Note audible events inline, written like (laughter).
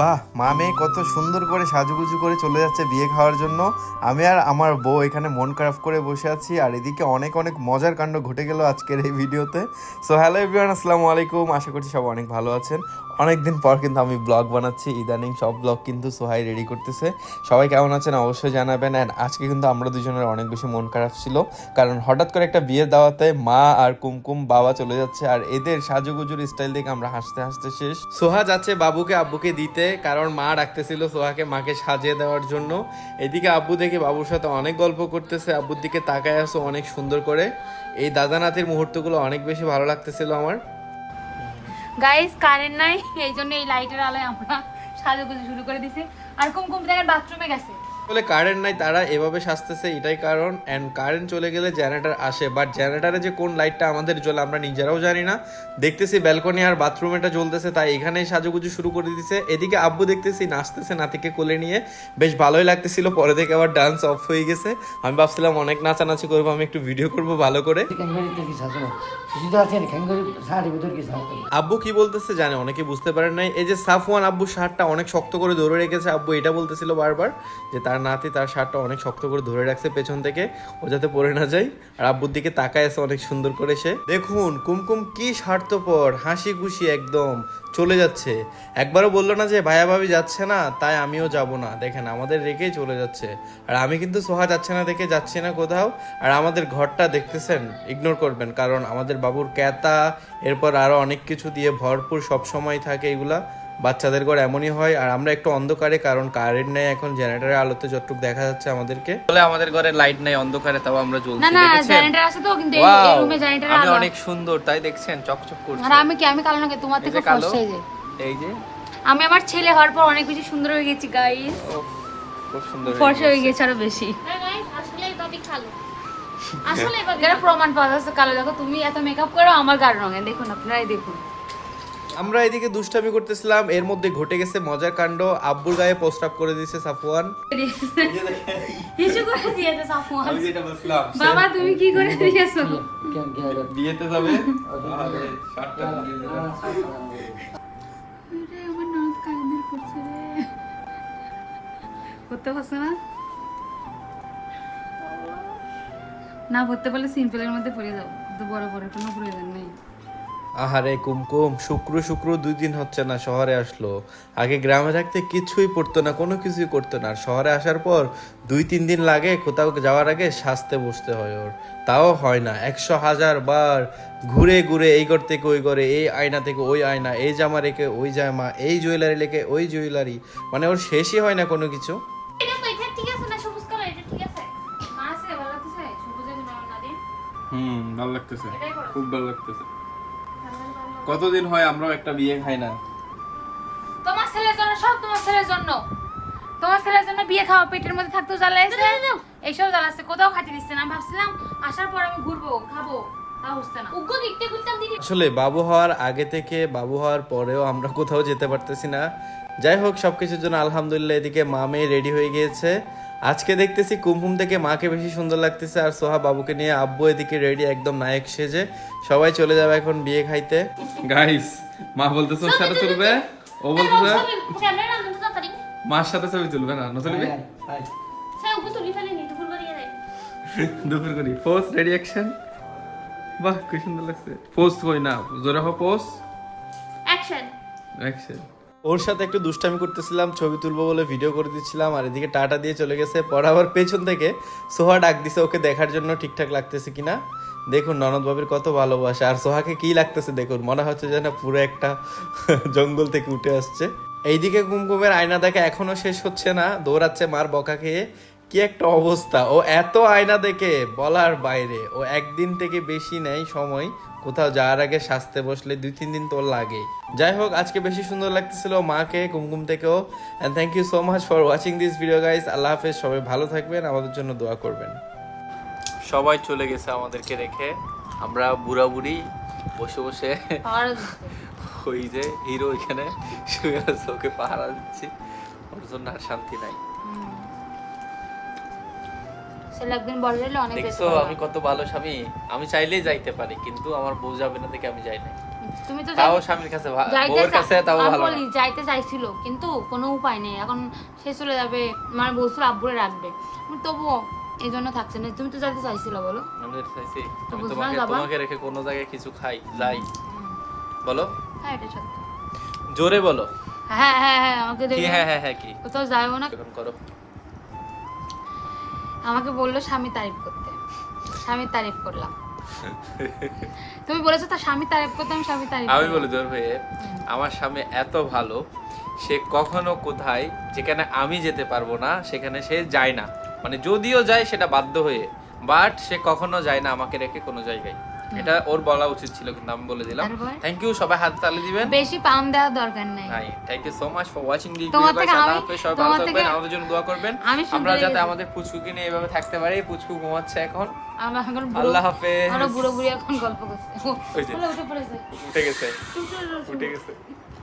বাহ, মা মেয়ে কত সুন্দর করে সাজুগুজু করে চলে যাচ্ছে বিয়ে খাওয়ার জন্য। আমি আর আমার বউ এখানে মন খারাপ করে বসে আছি আর এদিকে অনেক অনেক মজার কাণ্ড ঘটে গেল আজকের এই ভিডিওতে। সো হ্যালো এভরিওয়ান আসসালামু আলাইকুম। আশা করছি সব অনেক ভালো আছেন। অনেক দিন পর কিন্তু আমি ব্লগ বানাচ্ছি, ইদানিং সব ব্লগ কিন্তু সোহাই রেডি করতেছে। সবাই কেমন আছেন অবশ্যই জানাবেন। অ্যান্ড আজকে কিন্তু আমরা দুজনের অনেক বেশি মন খারাপ ছিল, কারণ হঠাৎ করে একটা বিয়ের দাওয়াতে মা আর কুমকুম বাবা চলে যাচ্ছে, আর এদের সাজুগুজুর স্টাইল দেখে আমরা হাসতে হাসতে শেষ। সোহা যাচ্ছে বাবুকে, আব্বুকে দিতে, কারণ মা ডাকতেছিল সোহাকে মাকে সাজিয়ে দেওয়ার জন্য। এদিকে আব্বু দেখে বাবুর সাথে অনেক গল্প করতেছে, আব্বুর দিকে তাকায় আসো অনেক সুন্দর করে। এই দাদা নাতির মুহূর্তগুলো অনেক বেশি ভালো লাগতেছিল আমার। গাইস কারেন্ট নাই, এই জন্য এই লাইটের আলোয় আমরা সাজুগুজু শুরু করে দিছি। আর কুমকুম দেখেন বাথরুমে গেছে। বলে কারেন্ট নাই তারা এভাবে সাজতেছে এটাই কারণ। অ্যান্ড কারেন্ট চলে গেলে জেনারেটার আসে বাট জেনারেটারে যে কোন লাইটটা আমাদের জ্বলে আমরা নিজেরাও জানি না। দেখতেছি ব্যালকনি আর বাথরুম এটা জ্বলতেছে তাই এখানেই সাজুগুজু শুরু করে দিতেছে। এদিকে আব্বু দেখতেছি নাচতেছে নাতিকে কোলে নিয়ে। বেশ ভালোই লাগতেছিল পরে থেকে আবার ডান্স অফ হয়ে গেছে। আমি ভাবছিলাম অনেক নাচানাচি করব আমি একটু ভিডিও করব ভালো করে। আব্বু কি বলতেছে জানে অনেকে বুঝতে পারেন নাই। এই যে সাফওয়ান আব্বু শার্টটা অনেক শক্ত করে ধরে রেখেছে আব্বু এটা বলতেছিল বারবার যে তার নাতি তার শার্টটা অনেক শক্ত করে ধরে রাখছে পেছন থেকে, ও যাতে পরে না যায়। আর আব্বুর দিকে তাকায় আছে অনেক সুন্দর করে সে। দেখুন, কুমকুম কি স্বার্থপর হাসি খুশি একদম, চলে যাচ্ছে। একবারও বলল না যে, ভাইয়া ভাবি যাচ্ছে না, তাই আমিও যাব না। দেখেন, আমাদের রেখেই চলে যাচ্ছে। আর আমি কিন্তু সোহা যাচ্ছে না দেখে যাচ্ছি না কোথাও। আর আমাদের ঘরটা দেখতেছেন ইগনোর করবেন, কারণ আমাদের বাবুর ক্যাতা, এরপর আরও অনেক কিছু দিয়ে ভরপুর সব সময় থাকে এগুলা। বাচ্চাদের ঘর এমনই হয় আর আমরা একটু অন্ধকারে কারণ কারেন্ট নেই এখন জেনারেটরের আলোতে যতটুকু দেখা যাচ্ছে আমাদেরকে। বলে আমাদের ঘরে লাইট নাই অন্ধকারে তাও আমরা জ্বলছি না না জেনারেটর আছে তো কিন্তু এই রুমে জেনারেটর আমি আলো। অনেক সুন্দর তাই দেখছেন? চকচক করছে। আর আমি কি আমি কালো নাকি? তোমার থেকে ফর্সা এই যে। এই যে। আমি আমার ছেলে হওয়ার পর অনেক বেশি সুন্দর হয়ে গেছি গাইস খুব সুন্দর হয়ে ফর্সা হয়ে গেছে। আরও বেশি। আসলে ভাবি খালো আসলে এখানে প্রমাণ পাওয়া যাচ্ছে কালো। দেখো তুমি এত মেকআপ করো আমার গাঢ় রঙে দেখুন আপনারাই দেখুন। আমরা এদিকে দুষ্টামি করতেছিলাম এর মধ্যে ঘটে গেছে মজার কাণ্ড। আব্বুর গায়ে প্রস্তাব করে দিয়েছে সাফওয়ান। কিছু করে দিয়েছে সাফওয়ান। আমি যেটা বলছিলাম বাবা তুমি কি করে দিয়েছ? বিয়েতে যাবে? আরে, শার্টটা দিয়ে দিলাম। আরে, আমার নাক কান্দের করছে রে। করতে পারছে না? না পড়তে পারলে সিম্পলের মধ্যে পড়ে যাও। তো বড় বড় কোনো প্রয়োজন নেই। আহারে কুমকুম শুক্র শুক্র দুই দিন হচ্ছে না শহরে আসলো। আগে গ্রামে থাকতে কিছুই পড়তো না কোনো কিছুই করতো না। আর শহরে আসার পর দুই তিন দিন লাগে কোথাও যাওয়ার আগে সাজতে বসতে হয় ওর। তাও হয় না একশো হাজার বার ঘুরে ঘুরে এই ঘর থেকে ওই ঘরে এই আয়না থেকে ওই আয়না এই জামা রেখে ওই জামা এই জুয়েলারি রেখে ওই জুয়েলারি। মানে ওর শেষই হয় না কোনো কিছু। এটা তো এটা ঠিক আছে না সবুজ কালার এটা ঠিক আছে। আছে ভালো লাগতেছে? সবুজে না দিন। হুম ভালো লাগতেছে। খুব ভালো লাগতেছে। কতদিন হয় আমরাও একটা বিয়ে খাই না? তোমার ছেলের জন্য সব তোমার ছেলের জন্য। তোমার ছেলের জন্য বিয়ে খাওয়া পেটের মধ্যে থাকতেও জ্বালাইছে এইসব জ্বালাচ্ছে কোথাও খাইতে দিচ্ছে না। ভাবছিলাম আসার পর আমি ঘুরবো খাব আসলে বাবু হওয়ার আগে থেকে বাবু হওয়ার পরেও আমরা কোথাও যেতে পারতেছি না। যাই হোক সবকিছুর জন্য আলহামদুলিল্লাহ এদিকে মামে রেডি হয়ে গিয়েছে। আজকে দেখতেছি কুমকুম থেকে মাকে বেশি সুন্দর লাগতেছে আর সোহা বাবুকে নিয়ে আব্বু এদিকে রেডি একদম নায়ক সেজে। সবাই চলে যাবে এখন বিয়ে খাইতে। গাইস মা বলতেছে ওর সাথে তুলবে? ও বলতেছে মার সাথে ছবি তুলবে না? না তুলবে? (laughs) দুপুর করি। পোস্ট রেডি অ্যাকশন বাহ কি সুন্দর লাগছে। পোস্ট কই না জোরে হো পোস্ট অ্যাকশন অ্যাকশন ওর সাথে একটু দুষ্টামি করতেছিলাম, ছবি তুলবো বলে ভিডিও করে দিচ্ছিলাম, আর এদিকে টাটা দিয়ে চলে গেছে। পরে আবার পেছন থেকে সোহা ডাক দিছে, ওকে দেখার জন্য ঠিকঠাক লাগতেছে কিনা? দেখুন, ননদ বাবির কত ভালোবাসা, আর সোহাকে কি লাগতেছে দেখুন, মনে হচ্ছে যেন পুরো একটা (laughs) জঙ্গল থেকে উঠে আসছে। এইদিকে কুমকুমের আয়না দেখা এখনও শেষ হচ্ছে না, দৌড়াচ্ছে মার বকা খেয়ে। কি একটা অবস্থা, ও এত আয়না দেখে, বলার বাইরে। ও একদিন থেকে বেশি নেই সময় কোথাও যাওয়ার আগে সাজতে বসলে দুই তিন দিন তোর লাগে। যাই হোক আজকে বেশি সুন্দর লাগতেছিল মাকে কুমকুম থেকেও। And thank you so much for watching this video guys আল্লাহ হাফেজ সবাই ভালো থাকবেন আমাদের জন্য দোয়া করবেন। সবাই চলে গেছে আমাদেরকে রেখে। আমরা বুড়া বুড়ি বসে বসে ওই যে হিরো এখানে শুয়ে আছে ওকে পাহারা দিচ্ছি। ওর জন্য আর শান্তি নাই। ছেলে একদিন বড় হলে অনেক বেশি দেখছ আমি কত ভালো স্বামী। আমি চাইলেই যাইতে পারি কিন্তু আমার বউ যাবে না দেখে আমি যাই না তুমি তো তাও স্বামীর কাছে চা- কাছে তাও ভালো। বলি যাইতে চাইছিল কিন্তু কোনো উপায় নেই। এখন সে চলে যাবে বলছিল আব্বুরে রাখবে। তবুও এই জন্য থাকছে না। তুমি তো যাইতে চাইছিল বলো। আমি যেতে চাইছি। আমি তোমাকে তোমাকে রেখে কোনো জায়গায় কিছু খাই যাই। বলো। হ্যাঁ এটা সত্য। জোরে বলো। হ্যাঁ হ্যাঁ হ্যাঁ আমাকে দেখি হ্যাঁ হ্যাঁ হ্যাঁ কি? কোথাও যাইবো না। করো। আমাকে বলল স্বামী তারিফ করতে। স্বামী তারিফ করলাম। তুমি বলেছ তার স্বামী তারিফ করতে আমি স্বামী তারিফ আমি বলে জোর হয়ে আমার স্বামী এত ভালো সে কখনো কোথায় যেখানে আমি যেতে পারব না সেখানে সে যায় না। মানে যদিও যায় সেটা বাধ্য হয়ে বাট সে কখনো যায় না আমাকে রেখে কোনো জায়গায়। এটা ওর বলা উচিত ছিল কিন্তু আমি বলে দিলাম। থ্যাংক ইউ সবাই হাত তালি দিবেন। বেশি পাম দেওয়ার দরকার নাই। নাই thank you so much for watching this video আল্লাহ হাফেজ সবাই ভালো থাকবেন আমাদের জন্য দোয়া করবেন। আমরা যাতে আমাদের পুচকু নিয়ে এভাবে থাকতে পারি পুচকু ঘুমাচ্ছে এখন। আল্লাহ হাফেজ। আমরা বুড়ো বুড়ি এখন গল্প করছে। ওই যে। বলে উঠে পড়েছে। উঠে গেছে। উঠে গেছে।